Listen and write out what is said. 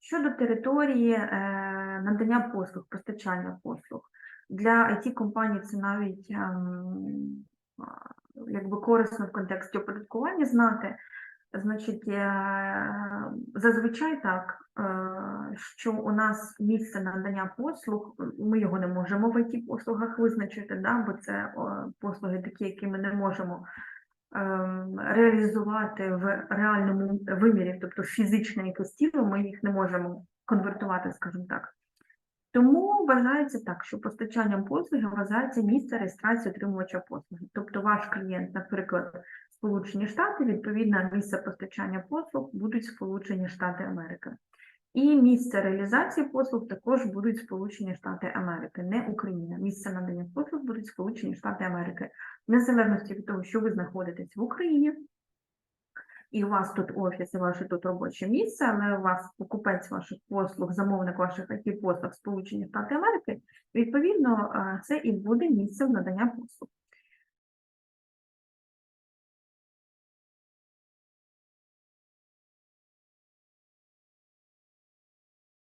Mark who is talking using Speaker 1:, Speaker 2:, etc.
Speaker 1: Щодо території е, надання послуг, постачання послуг, для it компаній це навіть ем, якби корисно в контексті оподаткування знати. Значить, е, зазвичай так, е, що у нас місце надання послуг, ми його не можемо в it послугах визначити, да, бо це послуги такі, які ми не можемо ем, реалізувати в реальному вимірі, тобто фізичне якесь тіло, ми їх не можемо конвертувати, скажімо так. Тому вважається так, що постачанням послуги вважається місце реєстрації отримувача послуги. Тобто ваш клієнт, наприклад, Сполучені Штати, відповідно, місце постачання послуг будуть Сполучені Штати Америки. І місце реалізації послуг також будуть Сполучені Штати Америки, не Україна. Місце надання послуг будуть Сполучені Штати Америки, незалежності від того, що ви знаходитесь в Україні, і у вас тут офіс, і ваше тут робоче місце, але у вас покупець ваших послуг, замовник ваших IT послуг Сполучені Штати Америки, відповідно, е, це і буде місцем надання послуг.